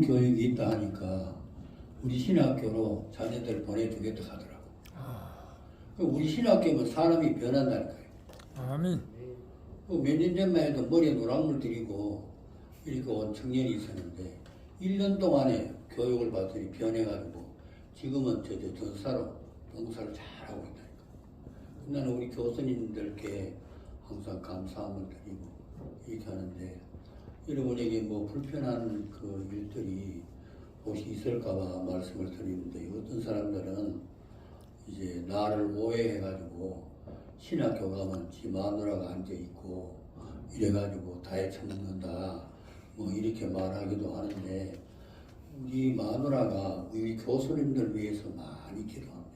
교육이 있다 하니까 우리 신학교로 자녀들 보내주겠다 하더라고. 그 우리 신학교면 사람이 변한다니까요. 아멘. 그몇년 전만 해도 머리에 노란물 들이고 이렇게 온 청년이 있었는데 1년 동안에 교육을 받더니 변해가지고 지금은 저, 저 전사로 봉사를 잘하고 있다니까. 나는 우리 교수님들께 항상 감사함을 드리고 이렇게 하는데 여러분에게 뭐 불편한 그 일들이 혹시 있을까봐 말씀을 드리는데 어떤 사람들은 이제 나를 오해해가지고 신학교 가면 지 마누라가 앉아 있고 이래가지고 다해 처먹는다 뭐 이렇게 말하기도 하는데 우리 마누라가 우리 교수님들 위해서 많이 기도합니다.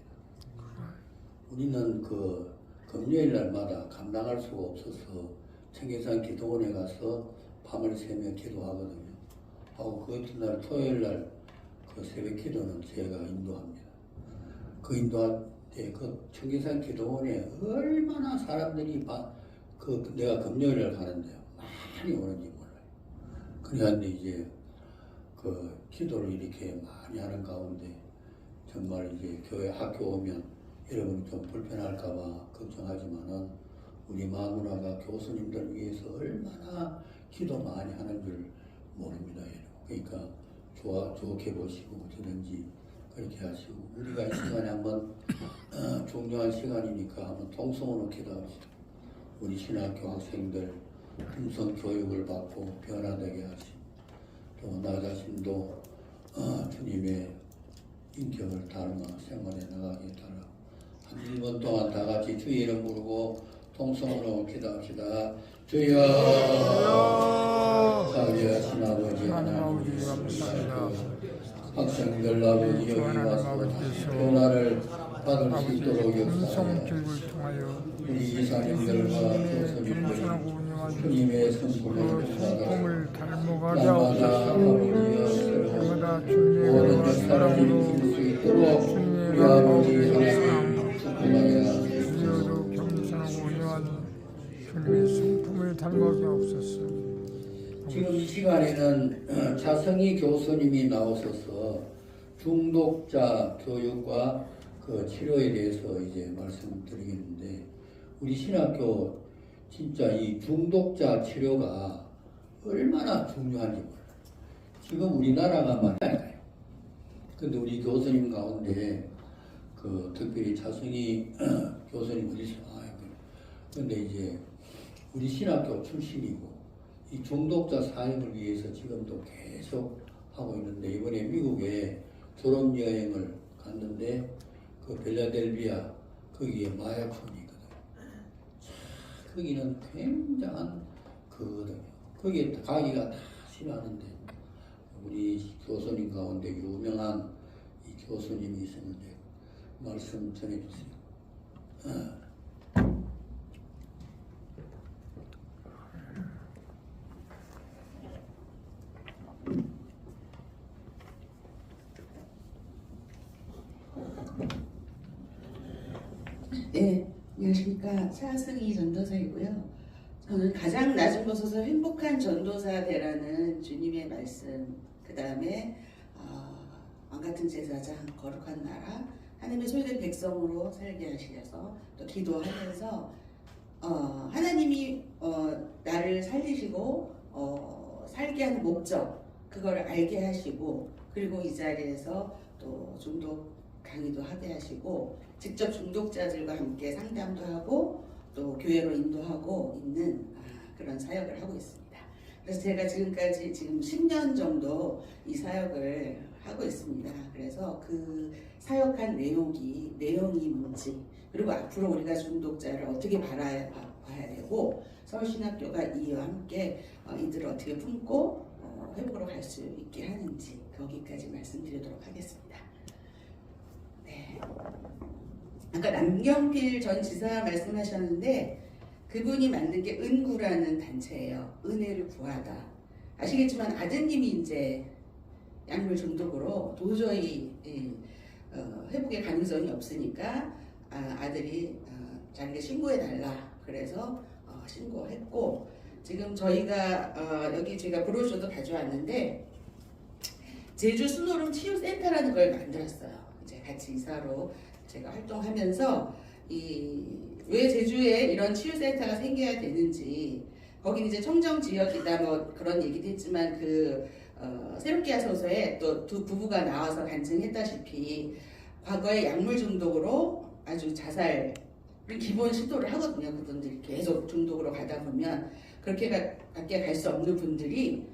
우리는 그 금요일 날마다 감당할 수가 없어서 청계산 기도원에 가서 밤을 새며 기도하거든요. 하고 그 이튿날 토요일 날 그 새벽 기도는 제가 인도합니다. 그 인도할 때 그 청계산 기도원에 얼마나 사람들이 바, 그 내가 금요일 날 가는데요. 많이 오는지 몰라요. 그래는데 이제 그 기도를 이렇게 많이 하는 가운데 정말 이제 교회 학교 오면 여러분이 좀 불편할까봐 걱정하지만은 우리 마누라가 교수님들 위해서 얼마나 기도 많이 하는 줄 모릅니다. 그러니까 좋아 좋게 보시고 어쩌든지 그렇게 하시고 우리가 이 시간에 한번 어, 중요한 시간이니까 한번 통성으로 기도합시다. 우리 신학교 학생들 음성 교육을 받고 변화되게 하시고 또 나 자신도 어, 주님의 인격을 닮아 생활해 나가게 달라. 한 1분 동안 다 같이 주의 이름 부르고 통성으로 기도합시다. 주여 자비하신 아버지 하나님. 학생들 아버지 여기 와서 변화를 받을 수 있도록 역사하여 우리 이사님들과 교수님들 주님의 그 성품을 날마다 하옵소서. 모든 역사를 일으킬 수 있도록 우리 아버지 하나님 시간에는 어, 차성희 교수님이 나오셔서 중독자 교육과 그 치료에 대해서 이제 말씀드리겠는데 우리 신학교 진짜 이 중독자 치료가 얼마나 중요한지 몰라요. 지금 우리나라가 많아요. 근데 우리 교수님 가운데 그 특별히 차성희 교수님 어디서 나와요? 근데 이제 우리 신학교 출신이고 이 중독자 사역을 위해서 지금도 계속 하고 있는데 이번에 미국에 졸업 여행을 갔는데 그 벨라델비아 거기에 마약촌이 있거든요. 차, 거기는 굉장한 그거든요. 거기에 가기가 다 싫어하는데 우리 교수님 가운데 유명한 이 교수님이 있었는데 말씀 전해주세요. 어. 네, 안녕하십니까. 차승희 전도사이고요. 저는 가장 낮은 곳에서 행복한 전도사 되라는 주님의 말씀, 그 다음에 어, 왕 같은 제사장, 거룩한 나라, 하나님의 소유된 백성으로 살게 하시려서 또 기도하면서 어, 하나님이 어, 나를 살리시고 어, 살게 하는 목적 그걸 알게 하시고 그리고 이 자리에서 또 중독 강의도 하게 하시고 직접 중독자들과 함께 상담도 하고 또 교회로 인도하고 있는 아, 그런 사역을 하고 있습니다. 그래서 제가 지금까지 지금 10년 정도 이 사역을 하고 있습니다. 그래서 그 사역한 내용이 내용이 뭔지 그리고 앞으로 우리가 중독자를 어떻게 바라야 봐야 되고 서울신학교가 이와 함께 어, 이들을 어떻게 품고 어, 회복으로 갈 수 있게 하는지 거기까지 말씀드리도록 하겠습니다. 네. 아까 남경필 전 지사 말씀하셨는데 그분이 만든 게 은구라는 단체예요. 은혜를 구하다. 아시겠지만 아드님이 이제 약물 중독으로 도저히 예, 어, 회복의 가능성이 없으니까 아, 들이 어, 자기가 신고해 달라. 그래서 어, 신고했고 지금 저희가 어, 여기 제가 브로셔도 가져왔는데 제주 순오름 치유센터라는 걸 만들었어요. 이제 같이 이사로 제가 활동하면서 이 왜 제주에 이런 치유센터가 생겨야 되는지 거긴 이제 청정 지역이다 뭐 그런 얘기도 했지만 그 어, 새롭게 하소서에 또 두 부부가 나와서 간증했다시피 과거에 약물 중독으로 아주 자살을 기본 시도를 하거든요. 그분들이 계속 중독으로 가다 보면 그렇게 가, 밖에 갈 수 없는 분들이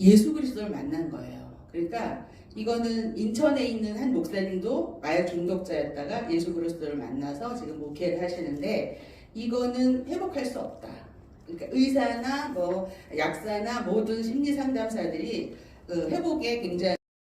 예수 그리스도를 만난 거예요. 그러니까 이거는 인천에 있는 한 목사님도 마약 중독자였다가 예수 그리스도를 만나서 지금 목회를 하시는데 이거는 회복할 수 없다. 그러니까 의사나 뭐 약사나 모든 심리 상담사들이 그 회복에 굉장히